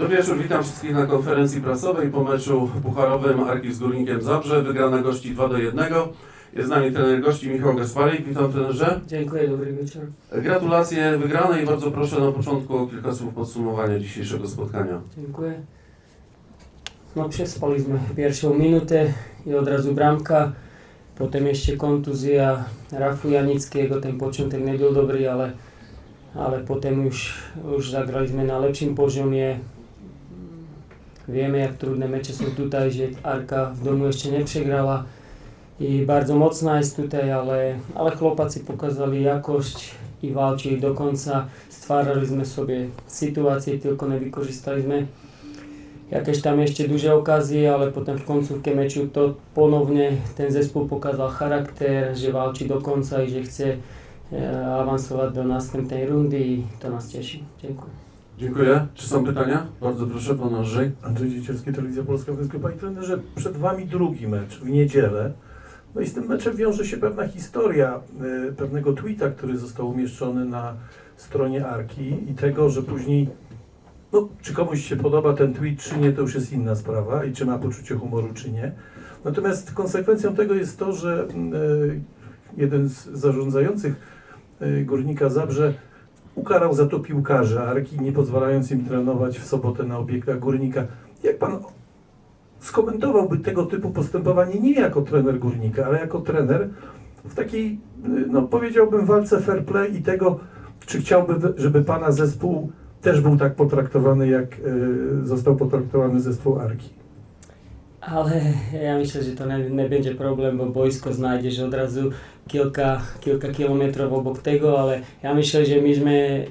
Dobry wieczór, witam wszystkich na konferencji prasowej po meczu pucharowym Arki z Górnikiem Zabrze. Wygrana gości 2 do 1. Jest z nami trener gości Michał Gasparik. Witam trenerze. Dziękuję, dobry wieczór. Gratulacje wygranej i bardzo proszę na początku o kilka słów podsumowania dzisiejszego spotkania. Dziękuję. No przespaliśmy pierwszą minutę i od razu bramka. Potem jeszcze kontuzja Rafu Janickiego, ten początek nie był dobry, ale, ale potem już, już zagraliśmy na lepszym poziomie. Wiemy jak trudne mecze są tutaj, że Arka w domu jeszcze nie i bardzo mocna jest tutaj, ale, ale chłopacy pokazali jakość i walczyli do końca. Stwaraliśmy sobie sytuację, tylko nie wykorzystaliśmy jakieś tam jeszcze duże okazje, ale potem w końcówce meczu to ponownie ten zespół pokazał charakter, że walczy do końca i że chce e, awansować do następnej rundy to nas cieszy. Dziękuję. Dziękuję. Czy są pytania? Bardzo proszę, pan Andrzej. Andrzej Dziecielski, Telewizja Polska. Wojsko. Panie trenerze, przed Wami drugi mecz w niedzielę. No i z tym meczem wiąże się pewna historia y, pewnego tweeta, który został umieszczony na stronie Arki i tego, że później, no czy komuś się podoba ten tweet, czy nie, to już jest inna sprawa i czy ma poczucie humoru, czy nie. Natomiast konsekwencją tego jest to, że y, jeden z zarządzających y, Górnika Zabrze ukarał za to piłkarzy Arki, nie pozwalając im trenować w sobotę na obiektach Górnika. Jak pan skomentowałby tego typu postępowanie nie jako trener Górnika, ale jako trener w takiej, no powiedziałbym, walce fair play i tego, czy chciałby, żeby pana zespół też był tak potraktowany, jak y, został potraktowany zespół Arki? Ale ja myślę, że to nie, nie będzie problem, bo boisko znajdziesz od razu kilka, kilka kilometrów obok tego, ale ja myślę, że myśmy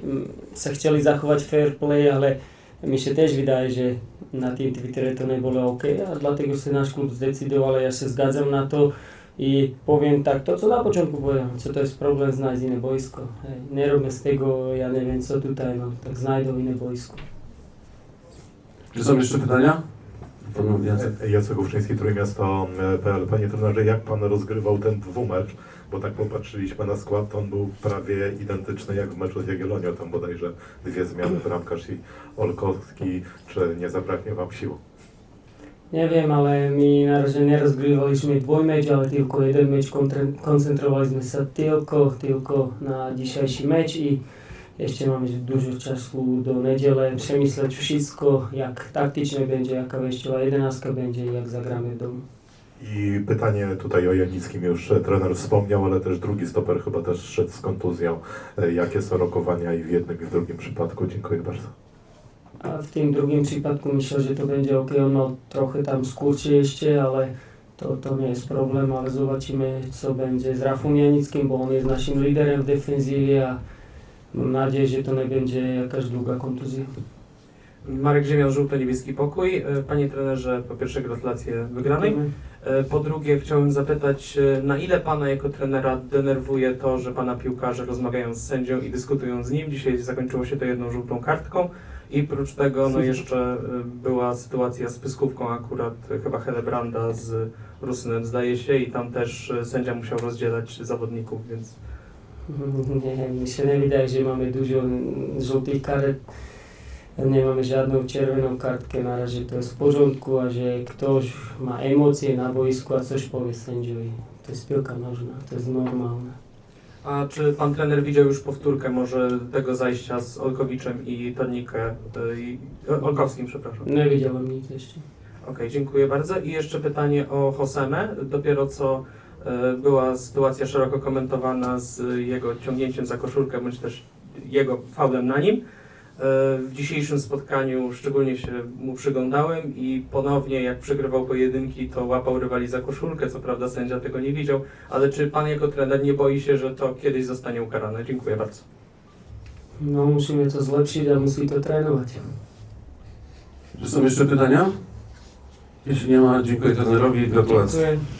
se chcieli zachować fair play, ale mi się też wydaje, że na tym Twitterze to nie było ok, a dlatego się nasz klub zdecydował, ja się zgadzam na to i powiem tak, to co na początku powiem, co to jest problem, znaleźć inne boisko. Nie robimy z tego, ja nie wiem co tutaj mam, tak znajdą inne boisko. Czy są jeszcze pytania? Pan Jacek. Jacek Ówczyński, Trójmiasto.pl. Panie trenerze, jak pan rozgrywał ten dwumecz? Bo tak popatrzyliśmy na skład, to on był prawie identyczny jak w meczu z Jagiellonią. Tam bodajże dwie zmiany, bramkarz i Olkowski. Czy nie zabraknie wam sił? Nie wiem, ale my na razie nie rozgrywaliśmy dwójmecz, ale tylko jeden mecz koncentrowaliśmy się tylko, tylko na dzisiejszy mecz i jeszcze mamy dużo czasu do niedzielę przemyśleć wszystko, jak taktycznie będzie, jaka wejściowa jedenastka będzie i jak zagramy w domu. I pytanie tutaj o Janickim już trener wspomniał, ale też drugi stoper chyba też szedł z kontuzją. Jakie są rokowania i w jednym i w drugim przypadku? Dziękuję bardzo. A w tym drugim przypadku myślę, że to będzie ok, on ma trochę tam skurczy jeszcze, ale to, to nie jest problem, ale zobaczymy co będzie z Rafą Janickim, bo on jest naszym liderem w defensywie, a mam nadzieję, że to nie będzie jakaś długa kontuzja. Marek Ziemian, Żółto-Niebieski Pokój. E, Panie trenerze, po pierwsze gratulacje wygranej. E, Po drugie chciałbym zapytać, e, na ile Pana jako trenera denerwuje to, że Pana piłkarze rozmawiają z sędzią i dyskutują z nim? Dzisiaj zakończyło się to jedną żółtą kartką. I prócz tego no jeszcze była sytuacja z pyskówką akurat chyba Helebranda z Rusynem zdaje się i tam też sędzia musiał rozdzielać zawodników, więc Nie, mi się nie wydaje, że mamy dużo żółtych karet. Nie mamy żadną czerwoną kartkę na razie, to jest w porządku, a że ktoś ma emocje na boisku, a coś powie sędziowi. To jest piłka nożna, to jest normalne. A czy pan trener widział już powtórkę może tego zajścia z Olkowiczem i Tornikę, y, i, Olkowskim, przepraszam. Nie widziałem nic jeszcze. Okej, dziękuję bardzo. I jeszcze pytanie o Hosemę. Dopiero co była sytuacja szeroko komentowana z jego ciągnięciem za koszulkę, bądź też jego faulem na nim. Y, W dzisiejszym spotkaniu szczególnie się mu przyglądałem i ponownie jak przegrywał pojedynki, to łapał rywali za koszulkę. Co prawda sędzia tego nie widział, ale czy pan jako trener nie boi się, że to kiedyś zostanie ukarane? Dziękuję bardzo. No musimy to zlepszyć, a musi to trenować. Czy są jeszcze pytania? Jeśli nie ma, dziękuję trenerowi i gratulacje. Dziękuję.